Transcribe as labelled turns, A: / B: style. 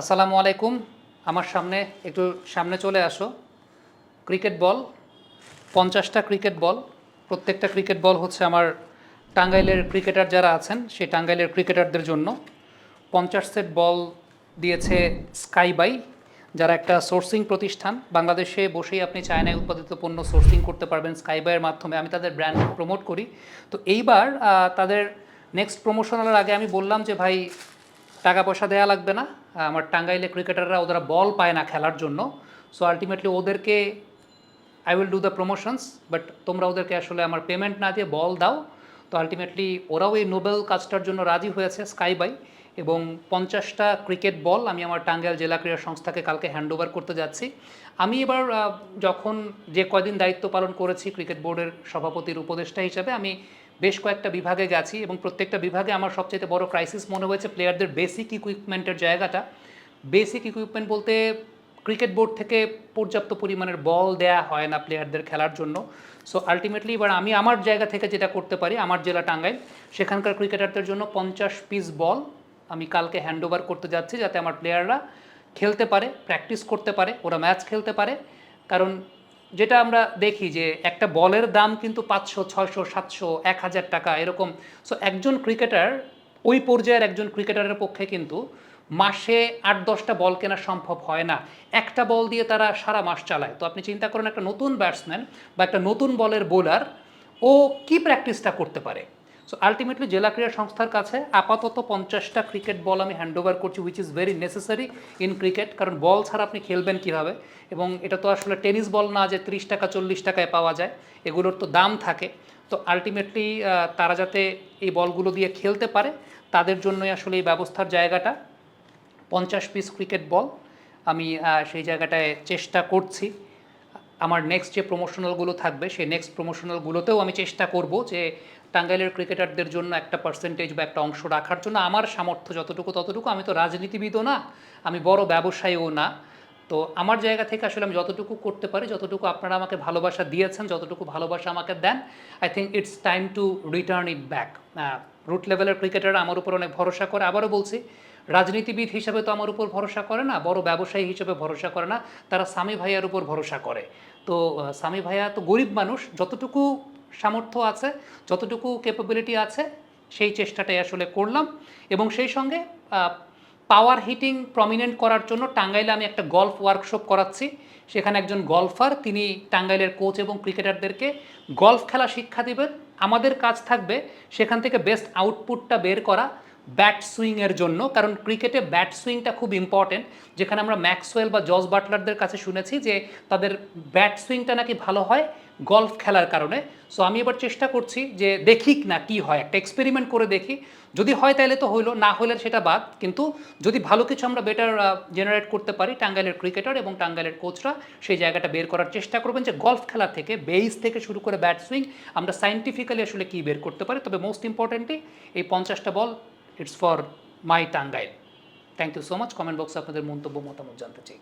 A: আসসালামু আলাইকুম। আমার সামনে, একটু সামনে চলে আসো। ক্রিকেট বল, পঞ্চাশটা ক্রিকেট বল, প্রত্যেকটা ক্রিকেট বল হচ্ছে আমার টাঙ্গাইলের ক্রিকেটার যারা আছেন, সেই টাঙ্গাইলের ক্রিকেটারদের জন্য। পঞ্চাশ সেট বল দিয়েছে স্কাই বাই যারা একটা সোর্সিং প্রতিষ্ঠান। বাংলাদেশে বসেই আপনি চায়নায় উৎপাদিত পণ্য সোর্সিং করতে পারবেন স্কাই বাইয়ের মাধ্যমে। আমি তাদের ব্র্যান্ড প্রমোট করি। তো এইবার তাদের নেক্সট প্রমোশনালের আগে আমি বললাম যে, ভাই টাকা পয়সা দেওয়া লাগবে না। আমার টাঙ্গাইলে ক্রিকেটাররা ওরা বল পায় না খেলার জন্য। সো আলটিমেটলি ওদেরকে I will do the promotions but তোমরা ওদেরকে আসলে আমার পেমেন্ট না দিয়ে বল দাও। তো আলটিমেটলি ওরাও এই নোবেল কাজটার জন্য রাজি হয়েছে স্কাই বাই এবং পঞ্চাশটা ক্রিকেট বল আমি আমার টাঙ্গাইল জেলা ক্রীড়া সংস্থাকে কালকে হ্যান্ডওভার করতে যাচ্ছি। আমি এবার যখন যে কয়দিন দায়িত্ব পালন করেছি ক্রিকেট বোর্ডের সভাপতির উপদেষ্টা হিসাবে, আমি বেশ কয়েকটা বিভাগে গেছি এবং প্রত্যেকটা বিভাগে আমার সবচেয়ে বড় ক্রাইসিস মনে হয়েছে প্লেয়ারদের বেসিক ইকুইপমেন্টের জায়গাটা। বেসিক ইকুইপমেন্ট বলতে ক্রিকেট বোর্ড থেকে পর্যাপ্ত পরিমাণের বল দেয়া হয় না প্লেয়ারদের খেলার জন্য। সো আলটিমেটলি এবার আমি আমার জায়গা থেকে যেটা করতে পারি, আমার জেলা টাঙ্গাইল, সেখানকার ক্রিকেটারদের জন্য পঞ্চাশ পিস বল আমি কালকে হ্যান্ডওভার করতে যাচ্ছি যাতে আমার প্লেয়াররা খেলতে পারে প্র্যাকটিস করতে পারে, ওরা ম্যাচ খেলতে পারে। কারণ যেটা আমরা দেখি যে একটা বলের দাম কিন্তু পাঁচশো, ছয়শো, সাতশো, এক হাজার টাকা এরকম। সো একজন ক্রিকেটার ওই পর্যায়ের একজন ক্রিকেটারের পক্ষে কিন্তু মাসে আট, দশটা বল কেনা সম্ভব হয় না। একটা বল দিয়ে তারা সারা মাস চালায়। তো আপনি চিন্তা করেন, একটা নতুন ব্যাটসম্যান বা একটা নতুন বলের বোলার ও কি প্র্যাকটিসটা করতে পারে? সো আলটিমেটলি জেলা ক্রীড়া সংস্থার কাছে আপাতত পঞ্চাশটা ক্রিকেট বল আমি হ্যান্ড ওভার করছি which is very necessary in cricket কারণ বল ছাড়া আপনি খেলবেন কীভাবে? এবং এটা তো আসলে টেনিস বল না যে ত্রিশ টাকা, চল্লিশ টাকায় পাওয়া যায়, এগুলোর তো দাম থাকে। তো আলটিমেটলি তারা যাতে এই বলগুলো দিয়ে খেলতে পারে, তাদের জন্যই আসলে এই ব্যবস্থার জায়গাটা, পঞ্চাশ পিস ক্রিকেট বল আমি সেই জায়গাটায় চেষ্টা করছি। আমার নেক্সট যে প্রমোশনালগুলো থাকবে, সেই নেক্সট প্রমোশনালগুলোতেও আমি চেষ্টা করব যে টাঙ্গাইলের ক্রিকেটারদের জন্য একটা পার্সেন্টেজ বা একটা অংশ রাখার জন্য। আমার সামর্থ্য যতটুকু ততটুকু। আমি তো রাজনীতিবিদও না, আমি বড় ব্যবসায়ীও না। তো আমার জায়গা থেকে আসলে আমি যতটুকু করতে পারি, যতটুকু আপনারা আমাকে ভালোবাসা দিয়েছেন, যতটুকু ভালোবাসা আমাকে দেন I think it's time to return it back root লেভেলের ক্রিকেটাররা আমার উপর অনেক ভরসা করে। আবারও বলছি, রাজনীতিবিদ হিসেবে তো আমার উপর ভরসা করে না, বড় ব্যবসায়ী হিসেবে ভরসা করে না, তারা স্বামী ভাইয়ার উপর ভরসা করে। তো স্বামী ভাইয়া তো গরিব মানুষ, যতটুকু সামর্থ্য আছে, যতটুকু ক্যাপাবিলিটি আছে, সেই চেষ্টাটাই আসলে করলাম এবং সেই সঙ্গে পাওয়ার হিটিং প্রমিনেন্ট করার জন্য টাঙ্গাইলে আমি একটা গল্ফ ওয়ার্কশপ করাচ্ছি। সেখানে একজন গল্ফার তিনি টাঙ্গাইলের কোচ এবং ক্রিকেটারদেরকে গল্ফ খেলা শিক্ষা দিবেন। আমাদের কাজ থাকবে সেখান থেকে বেস্ট আউটপুটটা বের করা। ব্যাট সুইংয়ের জন্য, কারণ ক্রিকেটে ব্যাট সুইংটা খুব ইম্পর্টেন্ট যেখানে আমরা ম্যাক্সওয়েল বা জস বাটলারদের কাছে শুনেছি যে তাদের ব্যাট সুইংটা নাকি ভালো হয় গলফ খেলার কারণে। সো আমি এবার চেষ্টা করছি যে দেখিক না কি হয়। একটা এক্সপেরিমেন্ট করে দেখি। যদি হয় তাহলে তো হইল, না হলে সেটা বাদ। কিন্তু যদি ভালো কিছু আমরা বেটার জেনারেট করতে পারি, টাঙ্গাইলের ক্রিকেটার এবং টাঙ্গাইলের কোচরা সেই জায়গাটা বের করার চেষ্টা করবেন যে গলফ খেলা থেকে বেইস থেকে শুরু করে ব্যাট সুইং, আমরা সাইন্টিফিক্যালি আসলে কী বের করতে পারি? তবে মোস্ট ইম্পর্টেন্টলি এই পঞ্চাশটা ball it's for my Tangail thank you so much comment বক্সে আপনাদের মন্তব্য, মতামত জানতে চাই।